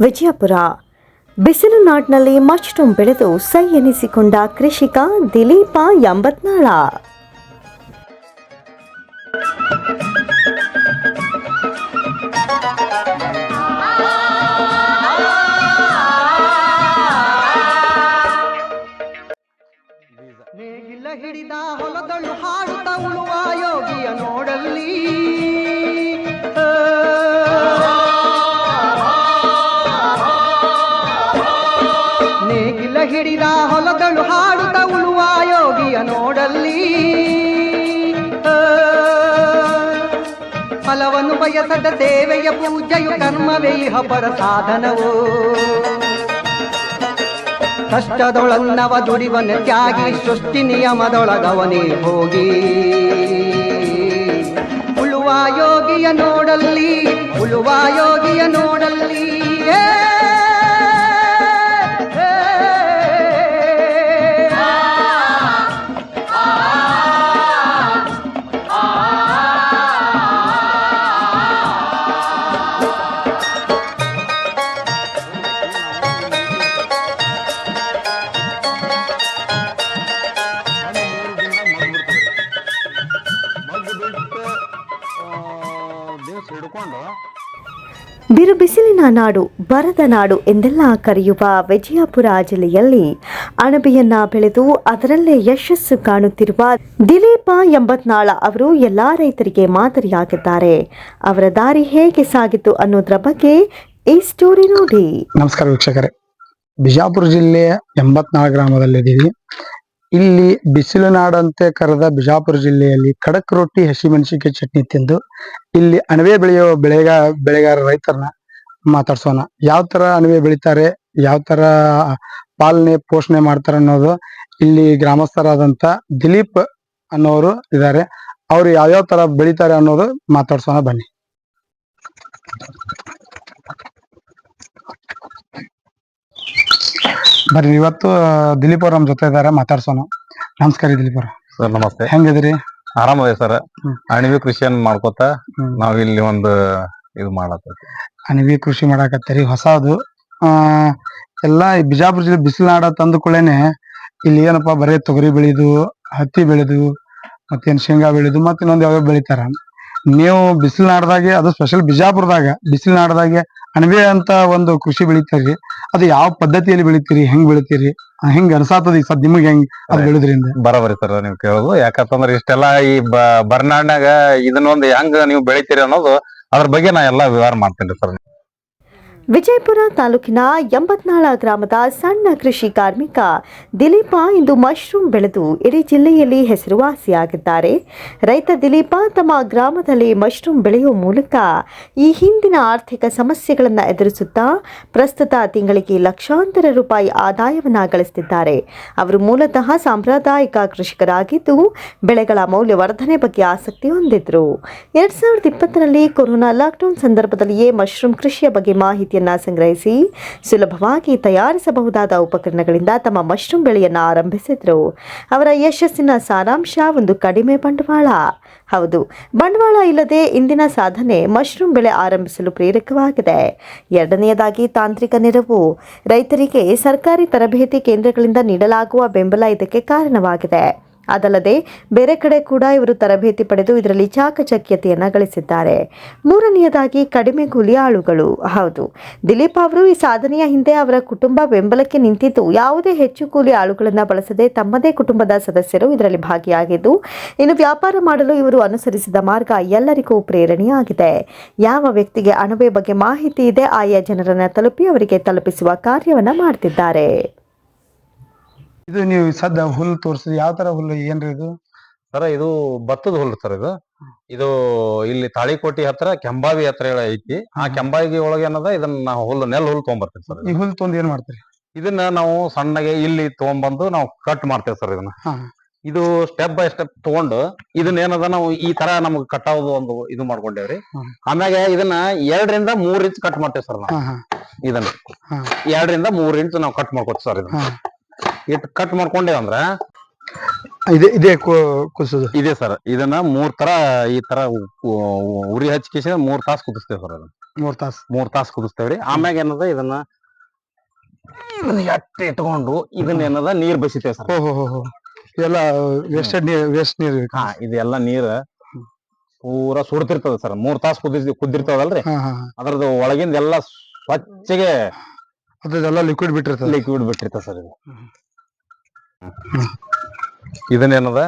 ವಿಜಯಪುರ. ಬಿಸಿಲು ನಾಡಿನಲ್ಲಿ ಮಶ್ರೂಮ್ ಬೆಳೆದು ಸೈ ಎನಿಸಿಕೊಂಡ ಕೃಷಿಕ ದಿಲೀಪ ಎಂಬತ್ನಾಳ. ಬಯಸದ ಸೇವೆಯ ಪೂಜೆಯು ಕರ್ಮವೇ ಇಹ ಪರ ಸಾಧನವು. ಕಷ್ಟದೊಳನ್ನವ ದುಡಿವನ ತ್ಯಾಗಿ ಸೃಷ್ಟಿ ನಿಯಮದೊಳಗವನೇ ಹೋಗಿ. ಉಳುವ ಯೋಗಿಯ ನೋಡಲ್ಲಿ ಉಳುವ ಯೋಗಿಯ ನೋಡಲ್ಲಿ ನಾಡು, ಬರದ ನಾಡು ಎಂದೆಲ್ಲ ಕರೆಯುವ ವಿಜಯಪುರ ಜಿಲ್ಲೆಯಲ್ಲಿ ಅಣಬೆಯನ್ನ ಬೆಳೆದು ಅದರಲ್ಲೇ ಯಶಸ್ಸು ಕಾಣುತ್ತಿರುವ ದಿಲೀಪ ಎಂಬತ್ನಾಳ ಅವರು ಎಲ್ಲಾ ರೈತರಿಗೆ ಮಾದರಿಯಾಗಿದ್ದಾರೆ. ಅವರ ದಾರಿ ಹೇಗೆ ಸಾಗಿತು ಅನ್ನೋದ್ರ ಬಗ್ಗೆ ಈ ಸ್ಟೋರಿ ನೋಡಿ. ನಮಸ್ಕಾರ ವೀಕ್ಷಕರೇ. ಬಿಜಾಪುರ ಜಿಲ್ಲೆಯ ಎಂಬತ್ನಾಳ ಗ್ರಾಮದಲ್ಲಿದ್ದೀವಿ. ಇಲ್ಲಿ ಬಿಸಿಲು ನಾಡಂತೆ ಕರೆದ ಬಿಜಾಪುರ ಜಿಲ್ಲೆಯಲ್ಲಿ ಖಡಕ್ ರೊಟ್ಟಿ ಹಸಿಮೆಣಸಿನಕಾಯಿ ಚಟ್ನಿ ತಿಂದು ಇಲ್ಲಿ ಅಣವೆ ಬೆಳೆಯೋ ಬೆಳೆಗ, ಬೆಳೆಗಾರ ರೈತರನ್ನ ಮಾತಾಡ್ಸೋಣ. ಯಾವ ತರ ಅಣಿವೆ ಬೆಳಿತಾರೆ ಯಾವ ತರ ಪಾಲನೆ ಪೋಷಣೆ ಮಾಡ್ತಾರೆ ಅನ್ನೋದು ಇಲ್ಲಿ ಗ್ರಾಮಸ್ಥರಾದಂತ ದಿಲೀಪ್ ಅನ್ನೋರು ಇದ್ದಾರೆ. ಅವ್ರು ಯಾವ್ಯಾವ ತರ ಬೆಳಿತಾರೆ ಅನ್ನೋದು ಮಾತಾಡ್ಸೋಣ ಬನ್ನಿ. ಬರ್ರಿ ಇವತ್ತು ದಿಲೀಪ್ ಅವ್ರ ನಮ್ ಜೊತೆ ಇದಾರೆ ಮಾತಾಡ್ಸೋಣ. ನಮಸ್ಕಾರ ದಿಲೀಪ್ ಅವ್ರ. ಸರ್ ನಮಸ್ತೆ. ಹೆಂಗಿದ್ರಿ ಆರಾಮದೇ ಸರ್. ಅಣಿವೆ ಕೃಷಿಯನ್ನು ಮಾಡ್ಕೋತ ನಾವಿಲ್ಲಿ ನಾವ್ ಇಲ್ಲಿ ಒಂದು ಇದು ಮಾಡತ್ತ ಅಣಬಿ ಕೃಷಿ ಮಾಡಾಕತ್ತೇರಿ. ಹೊಸದು ಆ ಎಲ್ಲಾ ಈ ಬಿಜಾಪುರ ಜಿಲ್ಲೆ ಬಿಸಿಲನಾಡ ತಂದುಕೊಳ್ಳೇನೆ ಇಲ್ಲಿ ಏನಪ್ಪಾ ಬರೇ ತೊಗರಿ ಬೆಳೆದು ಹತ್ತಿ ಬೆಳೆದು ಮತ್ತೇನ್ ಶೇಂಗಾ ಬೆಳೆದು ಮತ್ತೆ ಇನ್ನೊಂದ್ ಯಾವ್ಯಾವ ಬೆಳಿತಾರ. ನೀವು ಬಿಸಿಲನಾಡದಾಗೆ ಅದು ಸ್ಪೆಷಲ್ ಬಿಜಾಪುರದಾಗ ಬಿಸಿಲನಾಡದಾಗೆ ಅಣಬೆ ಅಂತ ಒಂದು ಕೃಷಿ ಬೆಳಿತಾರಿ. ಅದು ಯಾವ ಪದ್ಧತಿಯಲ್ಲಿ ಬೆಳಿತೀರಿ ಹೆಂಗ್ ಬೆಳಿತೀರಿ ಹೆಂಗ್ ಅನ್ಸಾತದ ಈ ಸದ್ ನಿಮಗೆ ಹೆಂಗ್ ಅದ್ ಬೆಳೆದ್ರಿಂದ? ಬರಬರಿ ಸರ್ ನೀವು ಕೇಳೋದು. ಯಾಕಂತಂದ್ರೆ ಇಷ್ಟೆಲ್ಲಾ ಈ ಬರ್ನಾಡ್ನಾಗ ಇದನ್ನೊಂದು ಹೆಂಗ್ ನೀವು ಬೆಳಿತೀರಿ ಅನ್ನೋದು ಅದ್ರ ಬಗ್ಗೆ ನಾ ಎಲ್ಲಾ ವಿವರ ಮಾಡ್ತೇನೆ ಸರ್ ವಿಜಯಪುರ ತಾಲೂಕಿನ ಎಂಬತ್ನಾಳ ಗ್ರಾಮದ ಸಣ್ಣ ಕೃಷಿ ಕಾರ್ಮಿಕ ದಿಲೀಪ ಇಂದು ಮಶ್ರೂಮ್ ಬೆಳೆದು ಇಡೀ ಜಿಲ್ಲೆಯಲ್ಲಿ ಹೆಸರುವಾಸಿಯಾಗಿದ್ದಾರೆ. ರೈತ ದಿಲೀಪ ತಮ್ಮ ಗ್ರಾಮದಲ್ಲಿ ಮಶ್ರೂಮ್ ಬೆಳೆಯುವ ಮೂಲಕ ಈ ಹಿಂದಿನ ಆರ್ಥಿಕ ಸಮಸ್ಯೆಗಳನ್ನು ಎದುರಿಸುತ್ತಾ ಪ್ರಸ್ತುತ ತಿಂಗಳಿಗೆ ಲಕ್ಷಾಂತರ ರೂಪಾಯಿ ಆದಾಯವನ್ನು ಗಳಿಸುತ್ತಿದ್ದಾರೆ ಅವರು ಮೂಲತಃ ಸಾಂಪ್ರದಾಯಿಕ ಕೃಷಿಕರಾಗಿದ್ದು ಬೆಳೆಗಳ ಮೌಲ್ಯವರ್ಧನೆ ಬಗ್ಗೆ ಆಸಕ್ತಿ ಹೊಂದಿದ್ರು. ಎರಡ್ ಸಾವಿರದ ಇಪ್ಪತ್ತರಲ್ಲಿ ಕೊರೋನಾ ಲಾಕ್ಡೌನ್ ಸಂದರ್ಭದಲ್ಲಿಯೇ ಮಶ್ರೂಮ್ ಕೃಷಿಯ ಬಗ್ಗೆ ಮಾಹಿತಿಯನ್ನ ಸಂಗ್ರಹಿಸಿ ಸುಲಭವಾಗಿ ತಯಾರಿಸಬಹುದಾದ ಉಪಕರಣಗಳಿಂದ ತಮ್ಮ ಮಶ್ರೂಮ್ ಬೆಳೆಯನ್ನು ಆರಂಭಿಸಿದರು. ಅವರ ಯಶಸ್ಸಿನ ಸಾರಾಂಶ ಒಂದು ಕಡಿಮೆ ಬಂಡವಾಳ. ಹೌದು, ಬಂಡವಾಳ ಇಲ್ಲದೆ ಇಂದಿನ ಸಾಧನೆ ಮಶ್ರೂಮ್ ಬೆಳೆ ಆರಂಭಿಸಲು ಪ್ರೇರಕವಾಗಿದೆ. ಎರಡನೆಯದಾಗಿ ತಾಂತ್ರಿಕ ನೆರವು. ರೈತರಿಗೆ ಸರ್ಕಾರಿ ತರಬೇತಿ ಕೇಂದ್ರಗಳಿಂದ ನೀಡಲಾಗುವ ಬೆಂಬಲ ಇದಕ್ಕೆ ಕಾರಣವಾಗಿದೆ. ಅದಲ್ಲದೆ ಬೇರೆ ಕಡೆ ಕೂಡ ಇವರು ತರಬೇತಿ ಪಡೆದು ಇದರಲ್ಲಿ ಚಾಕಚಕ್ಯತೆಯನ್ನು ಗಳಿಸಿದ್ದಾರೆ. ಮೂರನೆಯದಾಗಿ ಕಡಿಮೆ ಕೂಲಿ ಆಳುಗಳು. ಹೌದು. ದಿಲೀಪ್ ಅವರು ಈ ಸಾಧನೆಯ ಹಿಂದೆ ಅವರ ಕುಟುಂಬ ಬೆಂಬಲಕ್ಕೆ ನಿಂತಿದ್ದು, ಯಾವುದೇ ಹೆಚ್ಚು ಕೂಲಿ ಆಳುಗಳನ್ನು ಬಳಸದೆ ತಮ್ಮದೇ ಕುಟುಂಬದ ಸದಸ್ಯರು ಇದರಲ್ಲಿ ಭಾಗಿಯಾಗಿದ್ದು, ಇನ್ನು ವ್ಯಾಪಾರ ಮಾಡಲು ಇವರು ಅನುಸರಿಸಿದ ಮಾರ್ಗ ಎಲ್ಲರಿಗೂ ಪ್ರೇರಣೆಯಾಗಿದೆ. ಯಾವ ವ್ಯಕ್ತಿಗೆ ಅಣಬೆ ಬಗ್ಗೆ ಮಾಹಿತಿ ಇದೆ, ಆಯಾ ಜನರನ್ನು ತಲುಪಿ ಅವರಿಗೆ ತಲುಪಿಸುವ ಕಾರ್ಯವನ್ನು ಮಾಡ್ತಿದ್ದಾರೆ. ಇದು ನೀವು ಸದ್ದ ಹುಲ್ಲು ತೋರಿಸಿದ್ರಿ ಯಾವ ತರ ಹುಲ್ಲು ಏನ್ರಿ ಇದು? ಸರ ಇದು ಭತ್ತದ ಹುಲ್ಲು ಸರ್ ಇದು. ಇದು ಇಲ್ಲಿ ತಾಳಿಕೋಟಿ ಹತ್ರ ಕೆಂಬಾವಿ ಹತ್ರ ಹೇಳಿ ಐತಿ. ಆ. ಕೆಂಬಾವಿ ಒಳಗೆ ಏನದ? ಇದನ್ನ ನಾವು ಹುಲ್ಲು ನೆಲ್ ಹುಲ್ಲು ತೊಗೊಂಬರ್ತೀವಿ ಸರ್ ಈ ಹುಲ್ಲು ತೊಂದ್ ಏನ್ ಮಾಡ್ತೀರಿ? ಇದನ್ನ ನಾವು ಸಣ್ಣಗೆ ಇಲ್ಲಿ ತೊಗೊಂಬಂದು ನಾವು ಕಟ್ ಮಾಡ್ತೇವೆ ಸರ್ ಇದನ್ನ. ಹಾ. ಇದು ಸ್ಟೆಪ್ ಬೈ ಸ್ಟೆಪ್ ತಗೊಂಡು ಇದನ್ನ ಏನದ? ನಾವು ಈ ತರ ನಮ್ಗೆ ಕಟ್ಟಾವುದು ಒಂದು ಇದು ಮಾಡ್ಕೊಂಡೇವ್ರಿ. ಹ್ಮ್. ಆಮ್ಯಾಗ ಇದನ್ನ ಎರಡರಿಂದ ಮೂರ್ ಇಂಚ್ ಕಟ್ ಮಾಡ್ತೇವೆ ಸರ್ ನಾವು. ಹಾ ಹಾ. ಇದನ್ನ. ಹಾ. ಎರಡರಿಂದ ಮೂರ್ ಇಂಚ್ ನಾವು ಕಟ್ ಮಾಡ್ಕೊತೀವಿ ಸರ್ ಇದನ್ನ. ಹಾ. ಇಟ್ ಕಟ್ ಮಾಡ್ಕೊಂಡೆ ಅಂದ್ರ? ಇದೇ ಇದೇ ಕುಸುದು ಇದೆ ಸರ್. ಇದನ್ನ ಮೂರ್ ತರ ಈ ತರ ಉರಿ ಉ- ಉರಿ ಹಚ್ಕಿಸಿ ಮೂರ್ ತಾಸ್ ಕುದಿಸ್ತೇವೆ ಸರ್ ಅದನ್ನ. ಮೂರ್ ತಾಸ್. ಮೂರ್ ತಾಸ್ ಕುದಿಸ್ತೇವ್ರಿ. ಆಮ್ಯಾಗ ಏನದ ಇದನ್ನ? ಇದನ್ನ ಎಟ್ಟ ಇಟ್ಕೊಂಡು ಇದನ್ನ ಏನದ? ನೀರ್ ಬಸಿತೇವೆ ಸರ್. ಓ ಹೋ ಹೋ ಹೋ. ಎಲ್ಲ ವೇಸ್ಟೆಡ್ ನೀರ್ ವೇಸ್ಟ್ ನೀರ್ ಹಾ ಇದೆಲ್ಲ ನೀರ್ ಪೂರಾ ಸುಡ್ತಿರ್ತದ ಸರ್. ಮೂರ್ ತಾಸ್ ಕುದಿಸ್ ಕುದ್ದಿರ್ತದಲ್ರಿ? ಹಾ ಹಾ ಅದ್ರದ್ದು ಒಳಗಿಂದ ಎಲ್ಲ ಸ್ವಚ್ಛಗೆ ಅದೆಲ್ಲ ಲಿಕ್ವಿಡ್ ಬಿಟ್ಟಿರ್ತದೆ. ಲಿಕ್ವಿಡ್ ಬಿಟ್ಟಿರ್ತದ ಸರ್ ಇದು. ಇದನ್ನೇನದ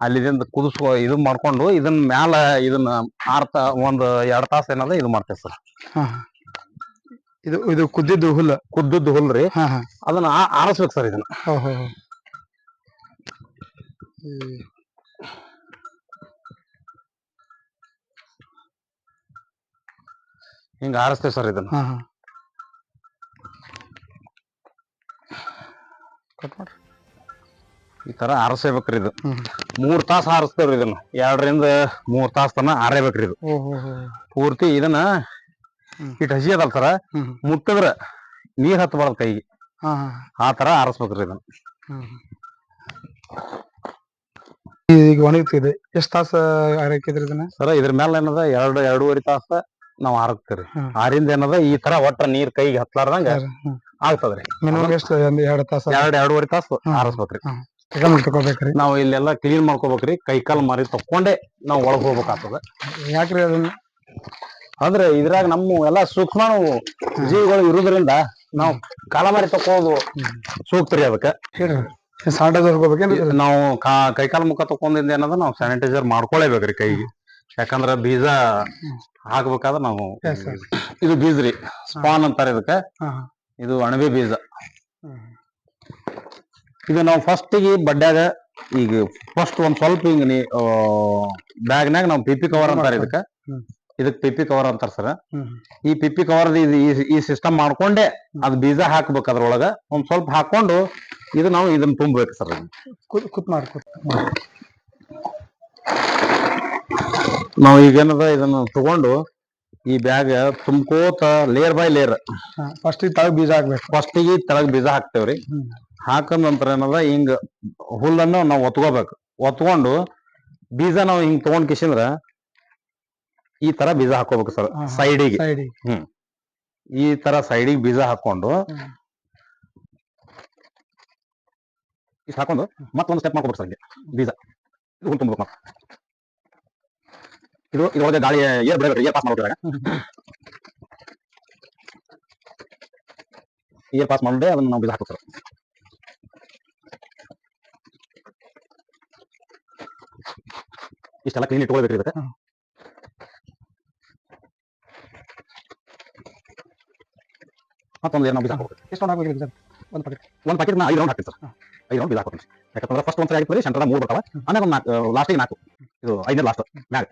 ಅಲ್ಲಿದಿಂದ ಕುದಿಸ್ಕೊ ಇದು ಮಾಡ್ಕೊಂಡು ಇದನ್ನ ಮ್ಯಾಲ ಇದನ್ನ ಆರ್ತ ಒಂದು ಎರಡು ತಾಸ ಏನದ ಇದು ಮಾಡ್ತೇವೆ ಸರ್. ಇದು ಇದು ಕುದ್ದಿದ್ದು ಹುಲ್ಲ. ಕುದ್ದಿದ್ದು ಹುಲ್ರಿ ರೀ. ಅದನ್ನ ಆ- ಆರಿಸ್ಬೇಕು ಸರ್ ಇದನ್ನ. ಹಿಂಗ ಆರಿಸ್ತೇವೆ ಸರ್ ಇದನ್ನ ಹಾ ಹಾ ಕಟ್ ಮಾಡ್ರಿ. ಈ ತರ ಆರಿಸ್ಬೇಕ್ರಿ ಇದು. ಮೂರ್ ತಾಸ ಆರಿಸ್ತೇವ್ರಿ ಇದನ್ನ. ಎರಡರಿಂದ ಮೂರ್ ತಾಸ ತನ ಆರೇಬೇಕ್ರಿ ಇದು. ಪೂರ್ತಿ ಇದನ್ನ. ಇಟ್ ಹಸಿ ಅದಲ್ ತರ ಮುಟ್ಟದ್ರ ನೀರ್ ಹತ್ತಬಾರ್ದು ಕೈಗೆ. ಆ ತರ ಆರಿಸ್ಬೇಕ್ರಿ ಇದನ್ನ. ಈಗ ಒಣಗ್ತಿದೆ. ಎಷ್ಟ್ ತಾಸ ಹಾಕಿದ್ರಿ ಇದನ್ನ? ಸರ ಇದ್ರ ಮೇಲೆ ಏನದ? ಎರಡು ಎರಡೂವರೆ ತಾಸ ನಾವ್ ಆರಕ್ತಿರಿ ಹ್ಮ್. ಆರಿಂದ ಏನದ ಈ ತರ ಒಟ್ಟ ನೀರ್ ಕೈಗೆ ಹತ್ಲಾರ್ದಂಗ ಆಗ್ತದ್ರಿ. ಮಿನಿಮಮ್ ಎಷ್ಟು? ಒಂದ್ ಎರಡ್ ತಾಸ? ಎರಡ್ ಎರಡೂವರೆ ತಾಸ ಹ್ಮ್. ನಾವ್ ತಗೋಬೇಕ್ರಿ ನಾವು ಇಲ್ಲೆಲ್ಲ ಕ್ಲೀನ್ ಮಾಡ್ಕೋಬೇಕ್ರಿ ಕೈ ಕಾಲ್ ಮರಿ ತಕೊಂಡೆ ನಾವ್ ಒಳಗ್ ಹೋಗ್ಬೇಕಾಗ್ತದ. ಯಾಕ್ರಿ ಅದನ್ನ? ಅಂದ್ರೆ ಇದ್ರಾಗ ನಮ್ಮ ಎಲ್ಲಾ ಸೂಕ್ಷ್ಮಾಣು ಜೀವಿಗಳು ಇರುದ್ರಿಂದ ನಾವು ಕಾಲಮಾರಿ ತಕೊಳ್ಳೋದು ಸೂಕ್ತ ರೀ ಅದಕ್ಕೆ. ಸ್ಯಾನಿಟೈಸರ್ ನಾವು ಕೈಕಾಲ ಮುಖ ತಕೊಂಡಿಂದ ಏನದ ನಾವು ಸ್ಯಾನಿಟೈಸರ್ ಮಾಡ್ಕೊಳ್ಳೇಬೇಕ್ರಿ ಕೈಗೆ. ಯಾಕಂದ್ರ ಬೀಜ ಹಾಕ್ಬೇಕಾದ್ರ ನಾವು Yes, sir. ಇದು ಬೀಜ ರೀ ಸ್ಪಾನ್ ಅಂತಾರೆ ಇದಕ್ಕೆ. ಹಾ ಇದು ಅಣಬೆ ಬೀಜ. ಇದು ನಾವು ಫಸ್ಟ್ಗೆ ಬಡ್ಡ್ಯಾಗ ಈಗ ಫಸ್ಟ್ ಒಂದ್ ಸ್ವಲ್ಪ ಹಿಂಗ ನೀ ಬ್ಯಾಗ್ನಾಗ ನಾವು ಪಿಪಿ ಕವರ್ ಅಂತಾರೆ ಇದಕ್ಕ. ಹ್ಮ್. ಇದಕ್ ಪಿಪಿ ಕವರ್ ಅಂತಾರ ಸರ್ ಹ್ಮ್ ಈ ಪಿಪಿ ಕವರ್ ಈ ಸಿಸ್ಟಮ್ ಮಾಡ್ಕೊಂಡೆ ಅದ್ ಬೀಜ ಹಾಕ್ಬೇಕು ಅದ್ರೊಳಗ. ಒಂದ್ ಸ್ವಲ್ಪ ಹಾಕೊಂಡು ಇದು ನಾವು ಇದನ್ನ ತುಂಬಬೇಕು ಸರ್ ಕೂತ್ ಕೂತ್ ಮಾಡಿ ಕೂತ್ ನಾವು ಈಗ ಏನದ ಇದನ್ನ ತಗೊಂಡು ಈ ಬ್ಯಾಗ್ ತುಂಬ್ಕೋತ ಲೇಯರ್ ಬೈ ಲೇಯರ್ ಫಸ್ಟ್ ತಳಗ್ ಬೀಜ ಹಾಕ್ಬೇಕು. ಫಸ್ಟಿಗೆ ತಳಗ್ ಬೀಜ ಹಾಕ್ತೇವ್ರಿ. ಹ್ಮ್. ಹಾಕಂದ ನಂತರ ಏನದ ಹಿಂಗ ಹುಲ್ಲನ್ನು ನಾವು ಒತ್ಕೋಬೇಕು. ಒತ್ಕೊಂಡು ಬೀಜ ನಾವು ಹಿಂಗ್ ತಗೊಂಡ್ ಕಿಸಿಂದ್ರ ಈ ತರ ಬೀಜ ಹಾಕೋಬೇಕು ಸರ್. ಸೈಡಿಗೆ ಸೈಡಿಗೆ ಈ ತರ ಸೈಡಿಗೆ ಬೀಜ ಹಾಕೊಂಡು ಹ್ಮ್. ಇಷ್ಟು ಹಾಕೊಂಡು ಮತ್ತೊಂದು ಸ್ಟೆಪ್ ಮಾಡ್ಕೋಬೇಕು ಸರ್ ಬೀಜ. ಹುಲ್ ತುಂಬಬೇಕು ಮತ್ತೆ. ಇದು ಇದ್ರೊಳಗೆ ಗಾಳಿ ಏರ್ ಬಿಡಬೇಕು ಏರ್ ಪಾಸ್ ಮಾಡ್ಬಿಟ್ರೆ ಏರ್ ಪಾಸ್ ಮಾಡಿದ್ರೆ ಅದನ್ನ ನಾವು ಬೀಜ ಹಾಕ್ಬೇಕು ಇಷ್ಟೆಲ್ಲ ಕ್ಲೀನ್ ಇಟ್ಕೊಳ್ಬೇಕು ಇದಕ್ಕೆ. ಮತ್ತೊಂದು ಏನು ನಾವು ಬೀಜ ಹಾಕ್ಬೇಕು ಎಷ್ಟು ಹಾಕ್ಬೇಕು ಸರ್? ಒಂದ್ ಪಾಕೆಟ್ ಒಂದ್ ಪ್ಯಾಕೆಟ್ ನಾ ಐದು ರೌಂಡ್ ಹಾಕ್ತೀನಿ ಸರ್. ಐದು ರೌಂಡ್ ಬೀಜ ಹಾಕೋತೀನಿ ಯಾಕಂದ್ರೆ ಫಸ್ಟ್ ಒಂದು ಸರಿ ಆಗಿತ್ತು ಸೆಂಟ್ರದ ಮೂರು ಬರ್ತಾವೆ. ಆಮೇಲೆ ಒಂದು ನಾಲ್ಕು ಲಾಸ್ಟಿಗೆ ನಾಲ್ಕು. ಇದು ಐದನೇ ಲಾಸ್ಟ್ ಮ್ಯಾಗ.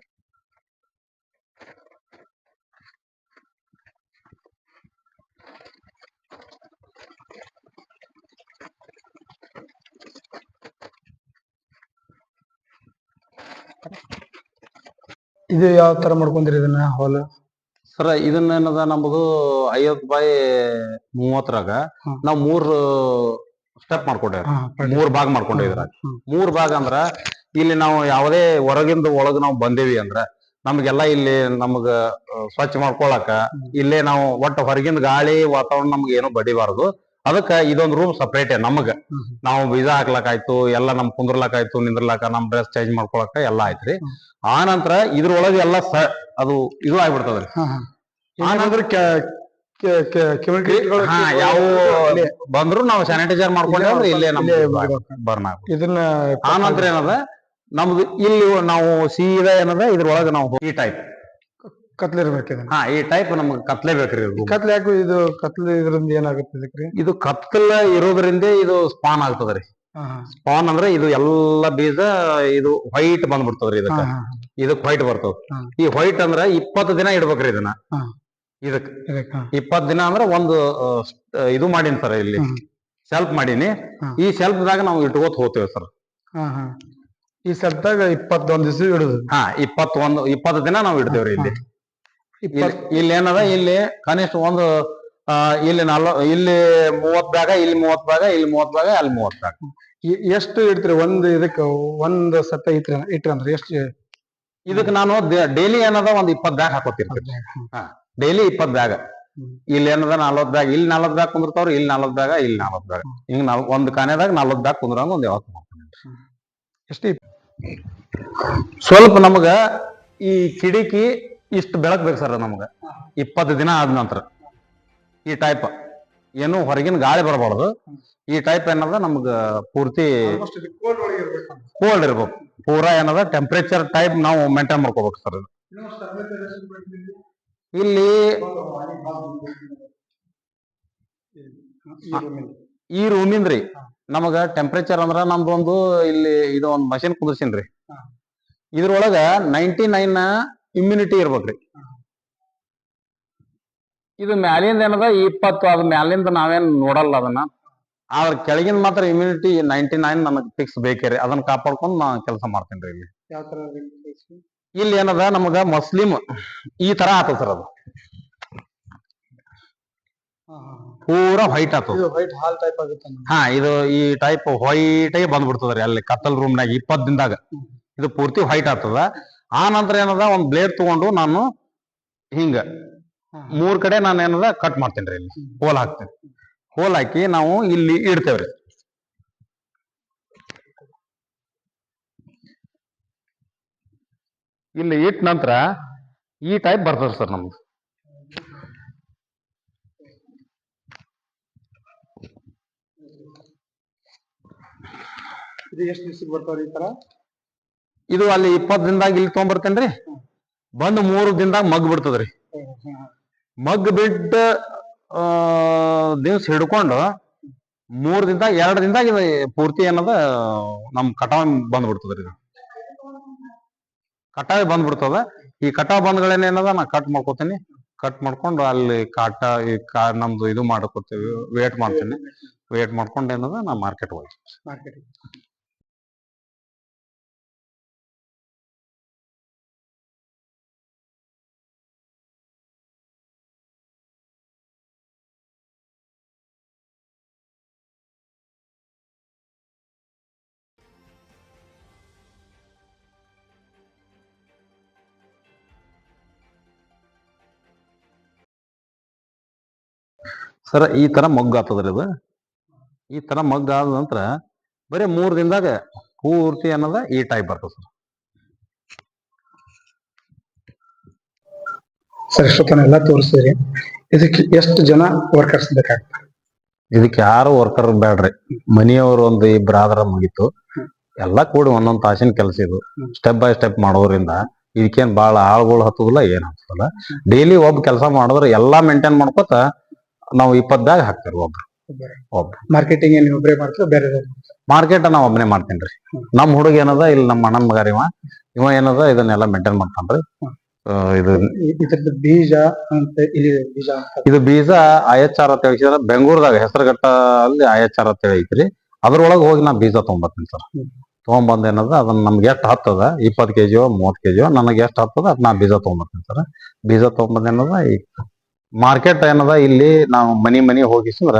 ಇದು ಯಾವ ತರ ಮಾಡ್ಕೊಂಡ್ರಿ ಇದನ್ನ ಹಾಲ್? ಸರ್ ಇದನ್ನ ಏನದ ನಮ್ಮದು ಐವತ್ ಬೈ ಮೂವತ್ತರಾಗ ನಾವ್ ಮೂರ್ ಸ್ಟೆಪ್ ಮಾಡ್ಕೊಂಡೇವ್ರಿ. ಮೂರ್ ಭಾಗ ಮಾಡ್ಕೊಂಡೇವ್ರಿ ಇದ್ರಾಗ. ಮೂರ್ ಭಾಗ ಅಂದ್ರ ಇಲ್ಲಿ ನಾವು ಯಾವುದೇ ಹೊರಗಿಂದ ಒಳಗ್ ನಾವು ಬಂದೇವಿ ಅಂದ್ರ ನಮ್ಗೆಲ್ಲ ಇಲ್ಲಿ ನಮಗ ಸ್ವಚ್ಛ ಮಾಡ್ಕೊಳಕ ಇಲ್ಲೇ ನಾವು ಒಟ್ಟ ಹೊರಗಿಂದ ಗಾಳಿ ವಾತಾವರಣ ನಮ್ಗೆ ಏನು ಬಡಿಬಾರದು. ಅದಕ್ಕ ಇದೊಂದು ರೂಮ್ ಸಪ್ರೇಟ್ ನಮಗ. ನಾವು ವೀಸಾ ಹಾಕ್ಲಕಾಯ್ತು ಎಲ್ಲ ನಮ್ ಕುಂದ್ರಲಾಕಾಯ್ತು ನಿಂದ್ರಲಾಕ ನಮ್ ಡ್ರೆಸ್ ಚೇಂಜ್ ಮಾಡ್ಕೊಳಕ ಎಲ್ಲ ಆಯ್ತ್ರಿ. ಆ ನಂತರ ಇದ್ರೊಳಗೆ ಎಲ್ಲ ಸ ಅದು ಇದು ಆಗ್ಬಿಡ್ತದ್ರಿ. ಯಾವ ಬಂದ್ರು ನಾವು ಸ್ಯಾನಿಟೈಸರ್ ಮಾಡ್ಕೊಂಡ್ರೆ ಇಲ್ಲೇ ನಮ್ಗೆ. ಬರ್ನ್ ಇದನ್ನ ಆ ನಂತರ ಏನದ ನಮ್ದು ಇಲ್ಲಿ ನಾವು ಸೀದಾ ಏನದ ಇದ್ರೊಳಗ ನಾವು ಈ ಟೈಪ್ ಕತ್ಲಿರ್ಬೇಕು ಇದನ್ನ ಹಾ ಈ ಟೈಪ್ ನಮ್ಗೆ ಕತ್ಲೇಬೇಕ್ರಿ ಇದು. ಕತ್ಲೆ ಯಾಕೆ ಇದು ಕತ್ಲೆ ಇದರಿಂದ ಏನಾಗುತ್ತೆ ಇದಕ್ರಿ ಇದು ಕತ್ತಲ ಇರೋದ್ರಿಂದ ಇದು ಸ್ಪಾನ್ ಆಗ್ತದ್ರಿ. ಹಾ ಹಾ. ಸ್ಪಾನ್ ಅಂದ್ರೆ ಇದು ಎಲ್ಲ ಬೀಜ ಇದು ವೈಟ್ ಬಂದ್ಬಿಡ್ತದ್ರಿ ಹಾ ಇದಕ್ಕ. ಹಾ ಇದಕ್ ವೈಟ್ ಬರ್ತದ. ಹಾ. ಈ ವೈಟ್ ಅಂದ್ರೆ ಇಪ್ಪತ್ತು ದಿನ ಇಡ್ಬೇಕ್ರಿ ಇದನ್ನ. ಹಾ. ಇದಕ್. ಇದಕ್ಕೆ ದಿನ ಅಂದ್ರೆ ಒಂದು ಆ, ಇದು ಮಾಡೀನಿ ಸರ್ ಇಲ್ಲಿ. ಹ್ಮ್. ಸೆಲ್ಫ್ ಮಾಡೀನಿ. ಈ ಶೆಲ್ಫ್ ದಾಗ ನಾವು ಇಟ್ಕೋತ ಹೋಗ್ತೇವೆ ಸರ್. ಹಾ ಹಾ. ಈ ಸೆಟ್ದಾಗ ಇಪ್ಪತ್ತೊಂದ್ ದಿವಸ ಇಡುದು. ಹಾ ಇಪ್ಪತ್ತೊಂದು ಇಪ್ಪತ್ತು ದಿನ ನಾವು ಇಡ್ತೇವ್ರಿ ಇಲ್ಲಿ. ಇಲ್ಲಿ- ಏನದ? ಇಲ್ಲಿ ಕನಿಷ್ಠ ಒಂದು ಇಲ್ಲಿ ನಲ್ವ ಇಲ್ಲಿ ಮೂವತ್ ಭಾಗ ಇಲ್ಲಿ ಮೂವತ್ ಭಾಗ ಇಲ್ಲಿ ಮೂವತ್ ಭಾಗ ಅಲ್ಲಿ ಮೂವತ್ ಭಾಗ. ಎ- ಎಷ್ಟು ಇಡ್ತೀರಿ? ಒಂದ್ ಇದಕ್ಕ ಒಂದ್ ಸತ್ತ ಇಟ್ರಿ ಇಟ್ರಿ ಅಂದ್ರೆ ಎಷ್ಟು? ಇದಕ್ ನಾನು ಡೈಲಿ ಏನದ? ಒಂದ್ ಇಪ್ಪತ್ ಬ್ಯಾಗ್ ಹಾಕೋತಿರ್ತೀನಿ. ಡೈಲಿ ಇಪ್ಪತ್ ಬ್ಯಾಗ್. ಇಲ್ಲಿ ಏನದ? ನಲ್ವತ್ ಬ್ಯಾಗ್ ಇಲ್ಲಿ ನಲ್ವತ್ ಬ್ಯಾಗ್ ಕುಂದಿರ್ತಾವ್ರಿ ಇಲ್ಲಿ ನಲ್ವತ್ ಬ್ಯಾಗ ಇಲ್ಲಿ ನಲ್ವತ್ ಬ್ಯಾಗ್ ಹಿಂಗ್ ನಾವ್ ಒಂದ್ ಕಾನೆದಾಗ ನಲ್ವತ್ ಬ್ಯಾಗ್ ಕುಂದ್ರಂಗ ಒಂದ್ ಯಾವತ್ ಎಷ್ಟು ಸ್ವಲ್ಪ ನಮಗ ಈ ಕಿಡಿಕಿ ಇಷ್ಟು ಬೆಳಕು ಬೇಕು ಸರ್ ನಮ್ಗೆ. ಇಪ್ಪತ್ತು ದಿನ ಆದ ನಂತರ. ಈ ಟೈಪ್ ಏನು ಹೊರಗಿನ ಗಾಳಿ ಬರಬಾರ್ದು. ಈ ಟೈಪ್ ಏನದ ನಮ್ಗ ಪೂರ್ತಿ ಕೋಲ್ಡ್ ಇರ್ಬೇಕು ಪೂರಾ ಏನದ ಟೆಂಪರೇಚರ್ ಟೈಪ್ ನಾವು ಮೇಂಟೈನ್ ಮಾಡ್ಕೋಬೇಕು ಸರ್. ಇಲ್ಲಿ. ಈ ರೂಮಿಂದ್ರಿ ನಮಗ ಟೆಂಪರೇಚರ್ ಅಂದ್ರ ನಮ್ದೊಂದು ಇಲ್ಲಿ ಇದು ಒಂದು ಮಷಿನ್ ಕುಂದ್ರಸಿನ್ರಿ. ಇದ್ರೊಳಗ ನೈಂಟಿ ನೈನ್ ಇಮ್ಯುನಿಟಿ ಇರ್ಬೇಕ್ರಿ. ಇದು ಮ್ಯಾಲಿಂದ ಏನದ? ಇಪ್ಪತ್ತು ಅದ ಮ್ಯಾಲಿಂದ ನಾವೇನ್ ನೋಡಲ್ಲ ಅದನ್ನ. ಆದ್ರ ಕೆಳಗಿನ ಮಾತ್ರ ಇಮ್ಯುನಿಟಿ ನೈಂಟಿ ನೈನ್ ನಮಗ್ ಫಿಕ್ಸ್ ಬೇಕೇ ರೀ ಅದನ್ನ ಕಾಪಾಡ್ಕೊಂಡ್ ನಾ ಕೆಲಸ ಮಾಡ್ತೇನ್ರಿ ಇಲ್ಲಿ. ಯಾವ ತರ ಇಲ್ಲಿ ಏನದ? ನಮಗ ಮುಸ್ಲಿಂ ಈ ತರ ಆತ ಸರ್ ಅದು. ಪೂರಾ ವೈಟ್ ಆತದ. ಇದು ವೈಟ್ ಹಾಲ್ ಟೈಪ್ ಆಗುತ್ತೆ ಹಾ ಇದು ಈ ಟೈಪ್ ವೈಟ್ ಬಂದ್ಬಿಡ್ತದ್ರಿ ಅಲ್ಲಿ ಕತ್ತಲ್ ರೂಮ್ ನಾಗ ಇಪ್ಪತ್ ದಿನದಾಗ. ಇದು ಪೂರ್ತಿ ವೈಟ್ ಆಗ್ತದ ಆ ನಂತರ ಏನದ? ಒಂದ್ ಬ್ಲೇಡ್ ತಗೊಂಡು ನಾನು ಹಿಂಗ. ಮೂರ್ ಕಡೆ ನಾನು ಏನದ? ಕಟ್ ಮಾಡ್ತೇನ್ರಿ ಇಲ್ಲಿ. ಹೋಲ್ ಹಾಕ್ತೇನೆ. ಹೋಲ್ ಹಾಕಿ ನಾವು ಇಲ್ಲಿ ಇಡ್ತೇವ್ರಿ. ಇಲ್ಲಿ ಇಟ್ಟ ನಂತರ ಈ ಟೈಪ್ ಬರ್ತದೆ ಸರ್ ನಮ್ದು. ಇದು ಎಷ್ಟು ದಿವಸಕ್ಕೆ ಬರ್ತಾವ್ರಿ ಈ ತರ? ಇದು ಅಲ್ಲಿ ಇಪ್ಪತ್ತು ದಿನದಾಗ ಇಲ್ಲಿ ತೊಗೊಂಬರ್ತೇನ್ರಿ? ಬಂದ್ ಮೂರು ದಿನದಾಗ ಮಗ್ ಬಿಡ್ತದ್ರಿ. ಮಗ್ ಬಿಟ್ಟ ದಿವ್ಸ ಹಿಡ್ಕೊಂಡು ಮೂರ್ ದಿನದಾಗ, ಎರಡ್ ದಿನದಾಗ ಇದು ಪೂರ್ತಿ ಏನದ, ನಮ್ ಕಟಾವ್ ಬಂದ್ಬಿಡ್ತದ್ರಿ ಇದು. ಕಟಾವ್ ಬಂದ್ಬಿಡ್ತದ ಈ ಕಟಾವ್ ಬಂದ್ಗಳೇನದ ನಾ ಕಟ್ ಮಾಡ್ಕೋತೀನಿ. ಕಟ್ ಮಾಡ್ಕೊಂಡು ಅಲ್ಲಿ ಕಾಟ, ಈ ಕಾ, ನಮ್ದು ಇದು ಮಾಡ್ಕೋತೀವಿ ವೇಟ್ ಮಾಡ್ತೀನಿ. ವೇಟ್ ಮಾಡ್ಕೊಂಡು ಏನದ, ನಾ ಮಾರ್ಕೆಟ್ ಹೋಗಿ. ಸರ ಈ ತರ ಮಗ್ಗು ಆತದ್ರಿ ಇದು ಈ ತರ ಮಗ್ಗ ಆದ ನಂತರ ಬರೀ ಮೂರ್ ದಿನದಾಗ ಪೂರ್ತಿ ಅನ್ನೋದ ಈ ಟೈಪ್ ಬರ್ತದೆ ಸರ್. ಸರ್ ಇಷ್ಟೊತ್ತನೆಲ್ಲ ತೋರಿಸಿದ್ರಿ. ಇದಕ್ಕೆ ಎಷ್ಟು ಜನ ವರ್ಕರ್ಸ್ ಬೇಕಾಗ್ತದೆ ಇದಕ್ಕೆ ಯಾರು ವರ್ಕರ್ ಬೇಡ್ರಿ ಮನೆಯವರು ಒಂದು ಇಬ್ಬರಾದ್ರ ಆದ್ರ ಮುಗೀತು. ಎಲ್ಲಾ ಕೂಡಿ ಒಂದೊಂದ್ ತಾಸಿನ ಕೆಲಸ ಇದು. ಸ್ಟೆಪ್ ಬೈ ಸ್ಟೆಪ್ ಮಾಡೋದ್ರಿಂದ ಇದಕ್ಕೇನ್ ಬಾಳ ಆಳ್ಗಳು ಹತ್ತದಿಲ್ಲ ಏನ್ ಹತ್ತದಲ್ಲ. ಡೈಲಿ ಒಬ್ಬ ಕೆಲಸ ಮಾಡಿದ್ರೆ ಎಲ್ಲಾ ಮೇಂಟೈನ್ ಮಾಡ್ಕೊತ ನಾವು ಇಪ್ಪತ್ ಬ್ಯಾಗ್ ಹಾಕ್ತೇವೆ ಒಬ್ರು. ಒಬ್ರು. ಮಾರ್ಕೆಟಿಂಗ್ ಏನ್ ಒಬ್ಬರೇ ಮಾಡ್ತೀವಿ ಬೇರೆ ಮಾರ್ಕೆಟ್ ನಾ ಒಬ್ಬನೇ ಮಾಡ್ತೇನ್ರಿ ನಮ್ಮ ಹುಡುಗ ಏನದ ಇಲ್ಲಿ ನಮ್ಮ ಅಣ್ಣನ ಮಗ ರೀ ಇವ. ಇವ ಏನದ ಇದನ್ನೆಲ್ಲ ಮೇಂಟೈನ್ ಮಾಡ್ತಾನ್ರಿ ಇದು ಇದ್ರದ್ದು ಬೀಜ ಅಂತ ಇಲ್ಲಿ ಬೀಜ ಇದು ಬೀಜ ಐ ಎಚ್ ಆರ್ ಅಂತ ಹೇಳಿದ್ರೆ ಬೆಂಗಳೂರದಾಗ ಹೆಸರುಘಟ್ಟ ಅಲ್ಲಿ ಐ ಎಚ್ ಆರ್ ಅಂತ ಐತ್ರಿ ಅದ್ರೊಳಗೆ ಹೋಗಿ ನಾ ಬೀಜ ತೊಗೊಂಬರ್ತೀನಿ ಸರ್. ತೊಗೊಂಬಂದ್ ಏನದ ಅದನ್ನ ನಮ್ಗೆ ಎಷ್ಟು ಹತ್ತದ? ಇಪ್ಪತ್ತು ಕೆಜಿಯೋ ಮೂವತ್ತು ಕೆಜಿಯೋ ನನಗೆ ಎಷ್ಟು ಹತ್ತದ ಅದ್ ನಾ ಬೀಜ ತೊಗೊಂಬರ್ತೀನಿ ಸರ್. ಬೀಜ ತೊಗೊಂಬಂದ್ ಏನದ ಈ ಮಾರ್ಕೆಟ್ ಏನದ ಇಲ್ಲಿ ನಾವು ಮನಿ ಮನಿ ಹೋಗಿಸಂದ್ರ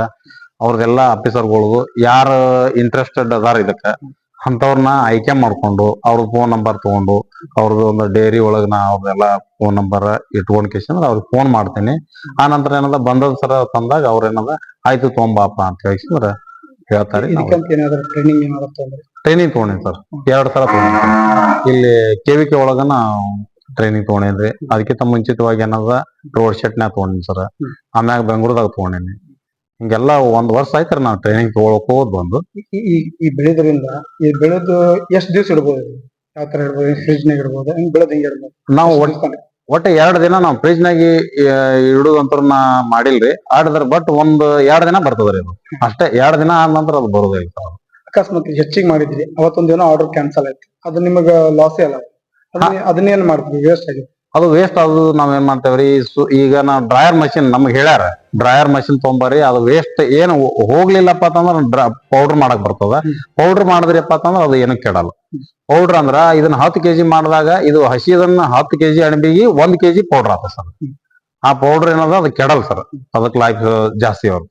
ಅವ್ರದೆಲ್ಲ ಆಫೀಸರ್ಗಳು ಯಾರು ಇಂಟ್ರೆಸ್ಟೆಡ್ ಅದಾರ ಇದಕ್ಕ ಅಂತವ್ರನ್ನ ಆಯ್ಕೆ ಮಾಡ್ಕೊಂಡು ಅವ್ರ ಫೋನ್ ನಂಬರ್ ತಗೊಂಡು ಅವ್ರದ್ದು ಒಂದು ಡೈರಿ ಒಳಗ ನಾ ಅವ್ರದೆಲ್ಲ ಫೋನ್ ನಂಬರ್ ಇಟ್ಕೊಂಡ್ ಕೇಸಂದ್ರ ಅವ್ರಿಗೆ ಫೋನ್ ಮಾಡ್ತೀನಿ. ಆ ನಂತರ ಏನದ ಬಂದದ ಸರ ತಂದಾಗ ಅವ್ರ ಏನದ ಆಯ್ತು ತೊಗೊಂಬಾಪ ಅಂತ ಹೇಳಿಸಂದ್ರ ಹೇಳ್ತಾರೆ ಇದಕ್ಕಂತ ಏನಾದ್ರು ಟ್ರೈನಿಂಗ್ ಏನಾದ್ರು ತೊಗೊಂಡ್ರೆ? ಟ್ರೈನಿಂಗ್ ತಗೊಂಡಿನಿ ಸರ್ ಎರಡ್ ಸಲ ತಗೊಂಡಿನಿ ಇಲ್ಲಿ ಕೆವಿಕೆ ಒಳಗ ನಾವು ಟ್ರೈನಿಂಗ್ ತಗೊಂಡೇನ್ರಿ ಅದಕ್ಕಿಂತ ಮುಂಚಿತವಾಗಿ ಏನದ ರೋಡ್ ಶೆಟ್ನ್ಯಾಗ ತಗೊಂಡೇನಿ ಸರ್. ಆಮ್ಯಾಗ ಬೆಂಗಳೂರದಾಗ ತಗೊಂಡೇನಿ. ಹಿಂಗೆಲ್ಲ ಒಂದ್ ವರ್ಷ ಆಯ್ತ್ರಿ ನಾವು ಟ್ರೈನಿಂಗ್ ತಗೊಳಕೋದ್ ಬಂದು. ಈ- ಈ ಈ ಬೆಳೆದ್ರಿಂದ ಈ ಬೆಳೆದು ಎಷ್ಟ್ ದಿವ್ಸ ಇಡ್ಬೋದು? ಯಾವ ತರ ಇಡ್ಬೋದು? ಫ್ರಿಜ್ ನಾಗ ಇಡ್ಬೋದು? ಹಿಂಗ್ ಬೆಳೆದ್ ಹಿಂಗ್ ಇಡ್ಬೋದು? ನಾವು ಎಷ್ಟ್ ದಿವ್ಸ ತನಕ? ಒಟ್ಟ ಎರಡ್ ದಿನ ನಾವು ಫ್ರಿಜ್ ನಾಗಿ ಇಡುದಂತ್ರ ನಾ ಮಾಡಿಲ್ರಿ. ಆಡಿದ್ರ ಬಟ್ ಒಂದ್ ಎರಡ್ ದಿನ ಬರ್ತದ್ರಿ ಅದು. ಅಷ್ಟೇ ಎರಡ್ ದಿನ ಆದ ನಂತರ ಅದು ಬರೋದಿಲ್ಲ ಅಕಸ್ಮಾತ್ ಹೆಚ್ಚಿಗೆ ಮಾಡಿದ್ರಿ. ಅವತ್ತೊಂದ್ ದಿನ ಆರ್ಡರ್ ಕ್ಯಾನ್ಸಲ್ ಆಯ್ತು. ಅದು ನಿಮಗ ಲಾಸೇ ಅಲ್ಲ. ಅದನ್ನೇನ್ ಮಾಡ್ತೀವಿ ವೇಸ್ಟ್ ಆಗಿದೆ ಅದು ವೇಸ್ಟ್ ಅದು ನಾವ್ ಏನ್ ಮಾಡ್ತೇವ್ರಿ? ಸು- ಈಗ ನಾವು ಡ್ರೈಯರ್ ಮಷಿನ್ ನಮ್ಗೆ ಹೇಳ್ಯಾರ. ಡ್ರೈಯರ್ ಮಷಿನ್ ತೊಗೊಂಬರ್ರಿ. ಅದು ವೇಸ್ಟ್ ಏನು ಹೋಗ್ಲಿಲ್ಲಪ್ಪ ಅಂತಂದ್ರ ಪೌಡರ್ ಮಾಡಕ್ ಬರ್ತದ. ಪೌಡರ್ ಮಾಡಿದ್ರಿಪ್ಪ ಅಂತಂದ್ರ ಅದು ಏನಕ್ಕೆ ಕೆಡಲ್ಲ. ಪೌಡರ್ ಅಂದ್ರ ಇದನ್ನ ಹತ್ತು ಕೆಜಿ ಮಾಡಿದಾಗ ಇದು ಹಸಿದನ್ನ ಹತ್ತು ಕೆಜಿ ಅಣಬಿಗೆ ಒಂದ್ ಕೆಜಿ ಪೌಡರ್ ಆತ ಸರ್. ಆ ಪೌಡರ್ ಏನದ ಅದು ಕೆಡಲ್ ಸರ್. ಅದಕ್ಕೆ ಲೈಫ್ ಜಾಸ್ತಿ ಅವ್ರ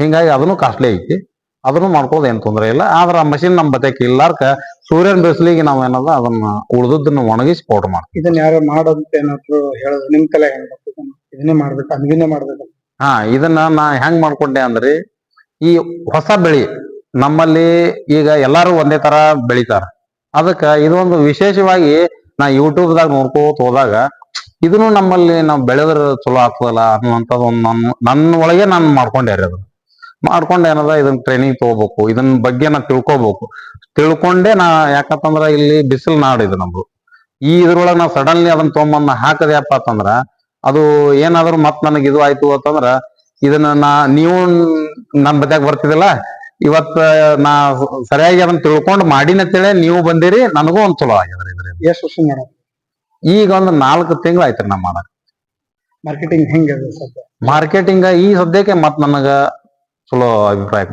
ಹಿಂಗಾಗಿ ಅದನ್ನು ಕಾಸ್ಟ್ಲಿ ಐತಿ. ಅದನ್ನು ಮಾಡ್ಕೋದು ಏನ್ ತೊಂದರೆ ಇಲ್ಲ. ಆದ್ರೆ ಆ ಮಷಿನ್ ನಮ್ಮ ಬತ್ತಕ್ಕೆ ಇಲ್ಲಾರ್ಕ ಸೂರ್ಯನ ಬಿಸಿಲಿಗೆ ನಾವ್ ಏನದ ಅದನ್ನ ಉಳ್ದದ್ದನ್ನ ಒಣಗಿಸಿ ಪೌಡರ್ ಮಾಡ್ತೀವಿ. ಇದನ್ನ ಯಾರು ಮಾಡೋದಂತ ಏನಾದ್ರು ಹೇಳೋದು ನಿಮ್ ತಲೆ ಹೆಂಗ್? ಇದನ್ನೇ ಮಾಡ್ಬೇಕು ಅನ್ವಿನೇ ಮಾಡ್ಬೇಕು. ಹಾ ಇದನ್ನ ನಾ ಹೆಂಗ್ ಮಾಡ್ಕೊಂಡೆ ಅಂದ್ರಿ ಈ ಹೊಸ ಬೆಳಿ ನಮ್ಮಲ್ಲಿ ಈಗ ಎಲ್ಲಾರು ಒಂದೇ ತರ ಬೆಳಿತಾರ. ಅದಕ್ಕ ಇದೊಂದು ವಿಶೇಷವಾಗಿ ನಾ ಯೂಟ್ಯೂಬ್ ದಾಗ ನೋಡ್ಕೋತ ಹೋದಾಗ ಇದನ್ನು ನಮ್ಮಲ್ಲಿ ನಾವು ಬೆಳೆದ್ರ ಚಲೋ ಆಗ್ತದಲ್ಲ ಅನ್ನುವಂಥದ್ದು ಒಂದು ನನ್ನ ನನ್ನ ಒಳಗೆ ನಾನು ಮಾಡ್ಕೊಂಡೆ ರೀ ಅದನ್ನ. ಮಾಡ್ಕೊಂಡೆ ಏನದ ಇದನ್ನ ಟ್ರೈನಿಂಗ್ ತಗೋಬೇಕು. ಇದನ್ನ ಬಗ್ಗೆ ನಾ ತಿಳ್ಕೊಬೇಕು. ತಿಳ್ಕೊಂಡೆ ನಾ ಯಾಕಂತಂದ್ರ ಇಲ್ಲಿ ಬಿಸಿಲು ನಾಡು ಇದು ನಮ್ದು. ಈ ಇದ್ರೊಳಗ ನಾ ಸಡನ್ಲಿ ಅದನ್ನ ತೊಗೊಂಬಂದ್ ಯಾಪ ಅಂತಂದ್ರ ಅದು ಏನಾದ್ರು ಮತ್ ನನಗೆ ಇದು ಆಯ್ತು ಅಂತಂದ್ರ ಇದನ್ನ ನಾ ನೀವು ನನ್ ಬದ್ಯಾಗ ಬರ್ತಿದಿಲ್ಲ ಇವತ್ತ ನಾ ಸರಿಯಾಗಿ ಅದನ್ನ ತಿಳ್ಕೊಂಡು ಮಾಡಿನಂತೇಳಿ ನೀವು ಬಂದಿರಿ ನನಗೂ ಒಂದ್ ಚಲೋ ಆಗ್ಯದ್ರಿ ಇದ್ರಿಂದ ಎಷ್ಟು ವರ್ಷ ಮಾಡೋದು ಈಗ ಒಂದ್ ನಾಲ್ಕು ತಿಂಗಳು ಆಯ್ತ್ರಿ ನಾ ಮಾಡಕ್. ಮಾರ್ಕೆಟಿಂಗ್ ಹೆಂಗ ಮಾರ್ಕೆಟಿಂಗ್ ಈ ಸದ್ಯಕ್ಕೆ ಮತ್ ನನಗ ಚಲೋ ಅಭಿಪ್ರಾಯ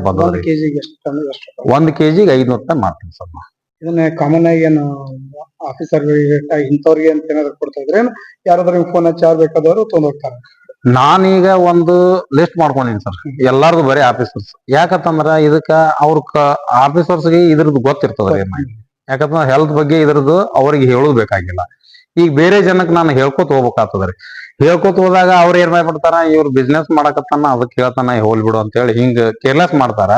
ಕೆಜಿಗೆ ಎಷ್ಟು ಎಷ್ಟು ಒಂದ್ ಕೆಜಿಗೆ ಐದ್ನೂರ್ ರೂಪಾಯಿ ಮಾಡ್ತೀನಿ ಸರ್ ನಾ. ಇದನ್ನ ಕಾಮನ್ ಆಗಿ ಏನು ಆಫೀಸರ್ ಇಂಥವ್ರಿಗೆ ಅಂತ ಏನಾದ್ರು ಕೊಡ್ತಾ ಇದ್ರೆ ಯಾರಾದ್ರೂ ಫೋನ್ ಹಚ್ಚಿ ಯಾರು ಬೇಕಾದವರು ತೊಗೊಂಡ್ ಹೋಗ್ತಾರೆ. ನಾನೀಗ ಒಂದು ಲಿಸ್ಟ್ ಮಾಡ್ಕೊಂಡಿನಿ ಸರ್ ಎಲ್ಲಾರ್ದು ಬರೀ ಆಫೀಸರ್ಸ್ ಯಾಕಂತಂದ್ರ ಇದಕ್ಕ ಅವ್ರ ಆಫೀಸರ್ಸ್ಗೆ ಇದ್ರದ್ದು ಗೊತ್ತಿರ್ತದ ಯಾಕಂದ್ರ ಹೆಲ್ತ್ ಬಗ್ಗೆ ಇದ್ರದ್ದು ಅವ್ರಿಗೆ ಹೇಳೋದು ಬೇಕಾಗಿಲ್ಲ. ಈಗ ಬೇರೆ ಜನಕ್ಕೆ ನಾನು ಹೇಳ್ಕೊತ ಹೋಗ್ಬೇಕಾಗ್ತದ್ರಿ ಹೇಳ್ಕೊತ ಹೋದಾಗ ಅವ್ರ ಏನ್ ಮಾಡ್ಬಿಡ್ತಾರ ಇವ್ರ ಬಿಸ್ನೆಸ್ ಮಾಡಕತ್ತಾನ ಅದಕ್ಕೆ ಹೇಳ್ತಾನ ಹೋಲ್ ಬಿಡು ಅಂತ ಹೇಳಿ ಹಿಂಗ ಕೇರ್ಲೆಸ್ ಮಾಡ್ತಾರ.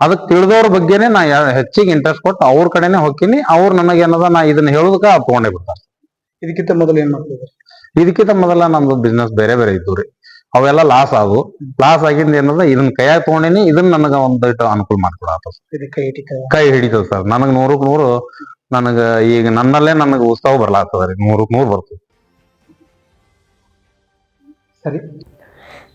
ಅದಕ್ಕೆ ತಿಳಿದವ್ರ ಬಗ್ಗೆನೆ ನಾ ಹೆಚ್ಚಿಗೆ ಇಂಟ್ರೆಸ್ಟ್ ಕೊಟ್ಟು ಅವ್ರ ಕಡೆನೆ ಹೋಗ್ತೀನಿ ಅವ್ರ ನನಗೆ ಏನದ ನಾ ಇದನ್ನ ಹೇಳುದಕ್ಕ ತಗೊಂಡೇ ಬಿಡ್ತಾರ. ಇದಕ್ಕಿಂತ ಮೊದಲು ಏನ್ ಮಾಡ್ತಿದ್ರು? ಇದಕ್ಕಿಂತ ಮೊದಲ ನಮ್ದು ಬಿಸ್ನೆಸ್ ಬೇರೆ ಬೇರೆ ಇದ್ದು ರೀ. ಅವೆಲ್ಲ ಲಾಸ್ ಆದವು. ಲಾಸ್ ಆಗಿಂದ ಏನದ ಇದನ್ನ ಕೈಯಾಗ ತಗೊಂಡಿನಿ ಇದನ್ನ ನನಗ ಒಂದಿಟ್ಟು ಅನುಕೂಲ ಮಾಡ್ಕೊಡತ್ತ ಕೈ ಹಿಡಿತದ ಸರ್. ನನಗ್ ನೂರಕ್ ನೂರು ನನಗ ಈಗ ನನ್ನಲ್ಲೇ ನನಗ ಉತ್ಸಾಹ ಬರ್ಲಾತದ ರೀ. ನೂರಕ್ ನೂರ್ ಬರ್ತದೆ. ಸರಿ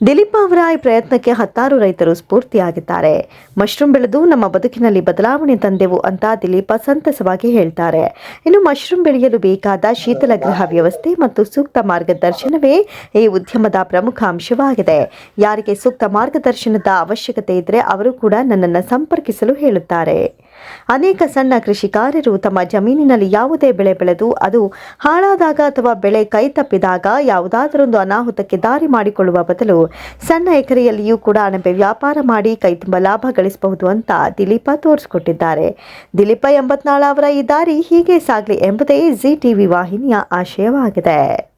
ದಿಲೀಪ ಅವರ ಈ ಪ್ರಯತ್ನಕ್ಕೆ ಹತ್ತಾರು ರೈತರು ಸ್ಫೂರ್ತಿಯಾಗಿದ್ದಾರೆ. ಮಶ್ರೂಮ್ ಬೆಳೆದು ನಮ್ಮ ಬದುಕಿನಲ್ಲಿ ಬದಲಾವಣೆ ತಂದೆವು ಅಂತ ದಿಲೀಪ ಸಂತಸವಾಗಿ ಹೇಳ್ತಾರೆ. ಇನ್ನು ಮಶ್ರೂಮ್ ಬೆಳೆಯಲು ಬೇಕಾದ ಶೀತಲ ಗೃಹ ವ್ಯವಸ್ಥೆ ಮತ್ತು ಸೂಕ್ತ ಮಾರ್ಗದರ್ಶನವೇ ಈ ಉದ್ಯಮದ ಪ್ರಮುಖ ಅಂಶವಾಗಿದೆ. ಯಾರಿಗೆ ಸೂಕ್ತ ಮಾರ್ಗದರ್ಶನದ ಅವಶ್ಯಕತೆ ಇದ್ದರೆ ಅವರು ಕೂಡ ನನ್ನನ್ನು ಸಂಪರ್ಕಿಸಲು ಹೇಳುತ್ತಾರೆ. ಅನೇಕ ಸಣ್ಣ ಕೃಷಿಕಾರರು ತಮ್ಮ ಜಮೀನಿನಲ್ಲಿ ಯಾವುದೇ ಬೆಳೆ ಬೆಳೆದು ಅದು ಹಾಳಾದಾಗ ಅಥವಾ ಬೆಳೆ ಕೈ ತಪ್ಪಿದಾಗ ಯಾವುದಾದರೊಂದು ಅನಾಹುತಕ್ಕೆ ದಾರಿ ಮಾಡಿಕೊಳ್ಳುವ ಬದಲು ಸಣ್ಣ ಎಕರೆಯಲ್ಲಿಯೂ ಕೂಡ ಅಣಬೆ ವ್ಯಾಪಾರ ಮಾಡಿ ಕೈ ತುಂಬ ಲಾಭ ಗಳಿಸಬಹುದು ಅಂತ ದಿಲೀಪ ತೋರಿಸಿಕೊಟ್ಟಿದ್ದಾರೆ. ದಿಲೀಪ ಎಂಬತ್ನಾಳು ಅವರ ಈ ದಾರಿ ಹೀಗೆ ಸಾಗಲಿ ಎಂಬುದೇ ಜಿ ಟಿವಿ ವಾಹಿನಿಯ ಆಶಯವಾಗಿದೆ.